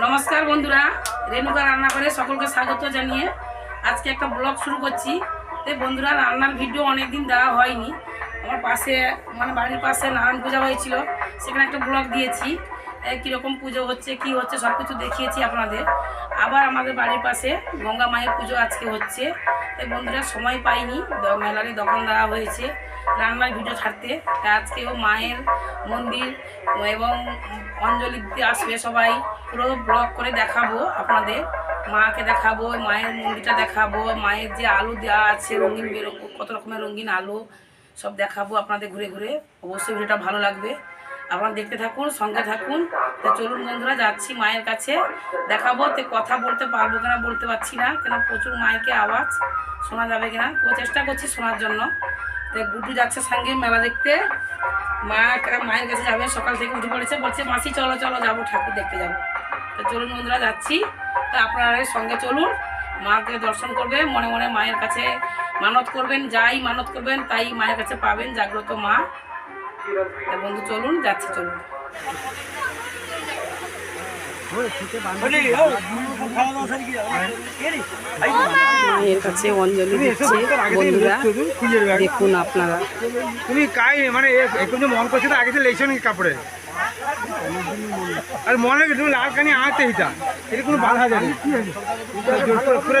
নমস্কার বন্ধুরা রেণুকা রান্না করে সকলকে স্বাগত জানিয়ে আজকে একটা ব্লগ শুরু করছি। তো বন্ধুরা, রান্নার ভিডিও অনেক দিন দেওয়া হয়নি। আমার পাশে মানে বাড়ির পাশে নারায়ণ পূজা হয়েছিল, সেখানে একটা ব্লগ দিয়েছি। কীরকম পুজো হচ্ছে, কি হচ্ছে সব কিছু দেখিয়েছি আপনাদের। আবার আমাদের বাড়ির পাশে গঙ্গা মায়ের পুজো আজকে হচ্ছে। তাই বন্ধুরা, সময় পাইনি মেলারই দোকান দেওয়া হয়েছে। রান্নার ভিডিও ছাড়তে আজকেও মায়ের মন্দির এবং অঞ্জলি দিতে আসবে সবাই। পুরো ব্লগ করে দেখাবো আপনাদের। মাকে দেখাবো, মায়ের মন্দিরটা দেখাবো, মায়ের যে আলু দেওয়া আছে, রঙিন কত রকমের রঙিন আলু সব দেখাবো আপনাদের ঘুরে ঘুরে। অবশ্যই ভিডিওটা ভালো লাগবে। আপনারা দেখতে থাকুন, সঙ্গে থাকুন। তো চলুন বন্ধুরা, যাচ্ছি মায়ের কাছে। দেখাবো তো কথা বলতে পারব কিনা বলতে পারছি না, কেন প্রচুর মাইকে আওয়াজ শোনা যাবে কিনা। তো চেষ্টা করছি শোনার জন্য। তো গুড্ডু যাচ্ছে সঙ্গে মেলা দেখতে। মা মায়ের কাছে যাবে, সকাল থেকে উঠে পড়েছে, বলছে, মাসি, চলো চলো, যাব, ঠাকুর দেখতে যাব। তো চলুন বন্ধুরা, যাচ্ছি। তো আপনারা সঙ্গে চলুন। মাকে দর্শন করবে, মনে মনে মায়ের কাছে মানত করবেন, যাই মানত করবেন, তাই মায়ের কাছে পাবেন জাগ্রত মা। বন্ধু, চলুন, যাচ্ছি, চলুন। দেখুন আপনারা তুমি কাই মানে এখন যে মন করছে তো আগে লেগেছো নাকি কাপড়ে আর মনে তুমি লাল কানি আঁকতে এটা। এটা কোনো বাধা যাবে পুরো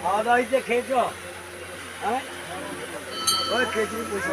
খাওয়া দাওয়া হয়েছে খেয়েছ হ্যাঁ ওই খেয়েছি পয়সা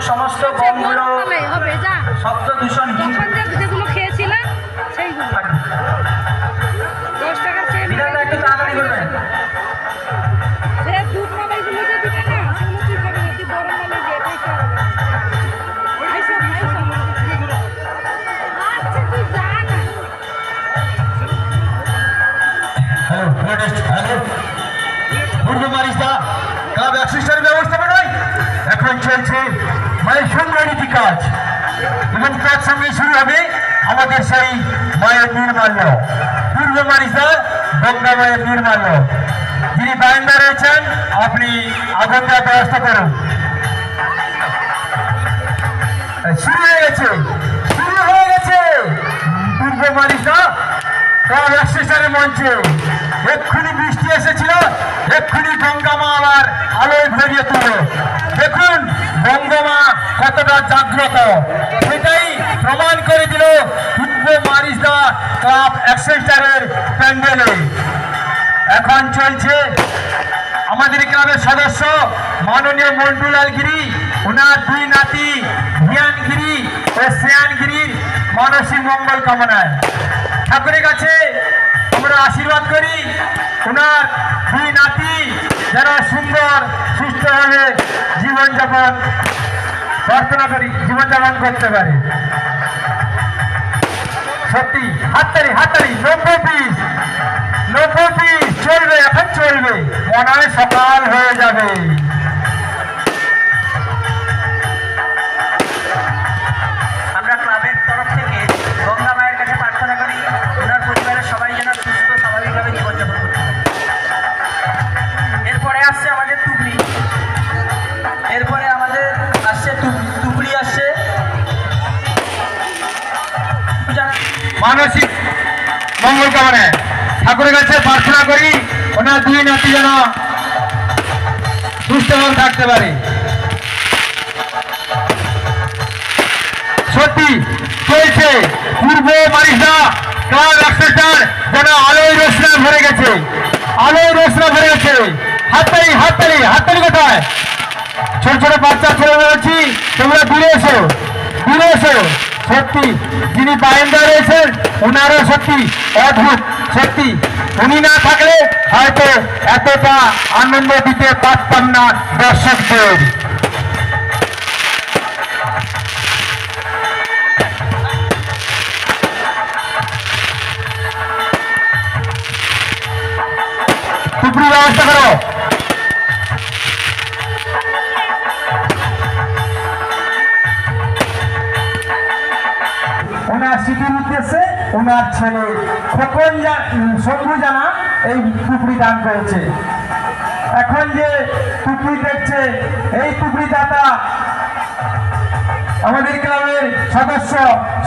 সমস্ত শব্দ দূষণ যেগুলো খেয়েছিলাম সেইগুলো দশ টাকা একটু তাড়াতাড়ি করবেন না এখন চলছে মায়ের সংগ্রহীতি কাজ। এবং তার সঙ্গে শুরু হবে আমাদের সেই মায়ের নির্মাল্য। পূর্ব মারিস্তা গঙ্গা মায়ের নির্মাল্য। যিনি বারান্দা রয়েছেন, আপনি আগুন দেওয়ার ব্যবস্থা করুন। শুরু হয়ে গেছে, শুরু হয়ে গেছে। পূর্ব মারিস্তা ক্লাব অ্যাসিস্ট্যান্টের মঞ্চে। এক্ষুনি বৃষ্টি এসেছিল, এক্ষুনি গঙ্গা মা আবার আলোয় ভরিয়ে মা কতটা জাগ্রত। সেটাই প্রমাণ করে দিল মারিসদা ক্লাব অ্যাক্সেন্টারের প্যান্ডেলে। এখন চলছে আমাদের ক্লাবের সদস্য মাননীয় মন্ডুলাল গিরি, ওনার দুই নাতি ভিয়ান গিরি ও শ্রেয়ান গিরির মানসিক মঙ্গল কামনায়। ঠাকুরের কাছে আমরা আশীর্বাদ করি ওনার দুই নাতি যারা সুন্দর, সুস্থভাবে জীবনযাপন প্রার্থনা করি জীবনযাপন করতে পারে। সত্যি, হাততালি হাততালি, নব্বই পিস নব্বই পিস চলবে, এখন চলবে। মনে হয় সকাল হয়ে যাবে। মানসিক মঙ্গল কামনায় ঠাকুরের কাছে প্রার্থনা করি ওনার দুই নাতি যেন সুস্থভাবে থাকতে পারে। সত্যি চলছে, পূর্ব মারিসা ক্লাব এক্সেটার যেন আলোয় রোশনা ভরে গেছে, আলোয় রোশনা ভরে গেছে। হাততালি হাততালি হাততালি কোথায়? ছোট ছোট বাচ্চা ছেলে বলেছি, তোমরা দূরে এসো। সত্যি, যিনি বায়েন্দা রয়েছেন ওনারও সত্যি অদ্ভুত, সত্যি। উনি না থাকলে হয়তো এতটা আনন্দ দিতে পারতাম না দর্শকদের। স্মৃতির উদ্দেশ্যে ওনার ছেলে খোকন শম্ভু জানা এই দান করেছে। এখন যে দেখছে, এই দাতা আমাদের ক্লাবের সদস্য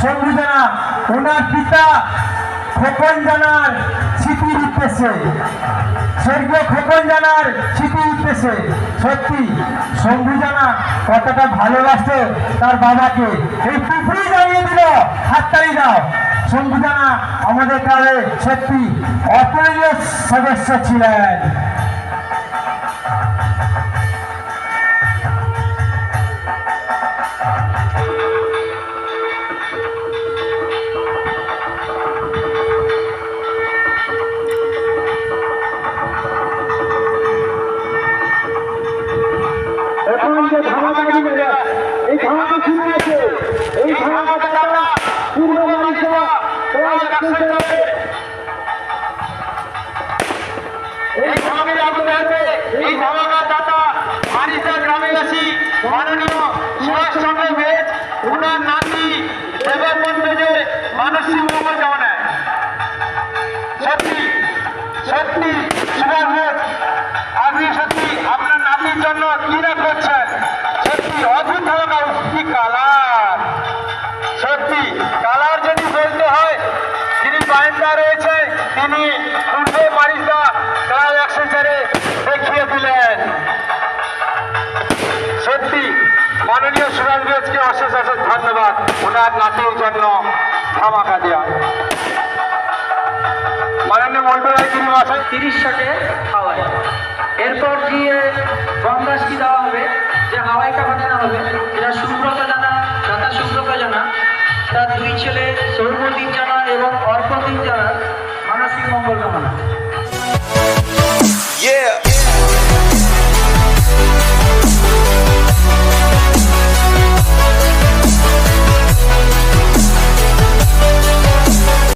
শম্ভু জানা ওনার পিতা খোকন জানার স্বর্গীয় খোকন জানার স্মৃতি উঠতেছে। সত্যি শম্ভু জানা কতটা ভালোবাসতো তার বাবাকে। এই হাততালি যাও। সংবিধানা আমাদের কালে সত্যি অতুলনীয় সদস্য ছিলেন। মানসিক মঙ্গল কামনায়। সত্যি সত্যি বোস, আপনি সত্যি আপনার নাতির জন্য কি না করছেন। সত্যি অদ্ভুত ধরনের কি কালার। সত্যি কালার যদি বলতে হয়, যিনি বায়েন্দা রয়েছে, তিনি পূর্বে মারিসা ক্লাব অ্যাক্সেসরে দেখিয়ে দিলেন। সত্যি, মাননীয় বোসকে অশেষ অশেষ ধন্যবাদ। ওনার নাতির জন্য। ধামাকা দেওয়া মাননীয় মন্ডল তিনি মশাই তিরিশ শটে হাওয়াই এরপর দিয়ে বন্দাসটি দেওয়া হবে, যে হাওয়াইটা ঘটনা হবে। এটা সুব্রত জানা দাদা সুব্রত জানা। তার দুই ছেলে সৌরদীপ জানা এবং অর্পদীপ জানা, মানসিক মঙ্গল কামনা।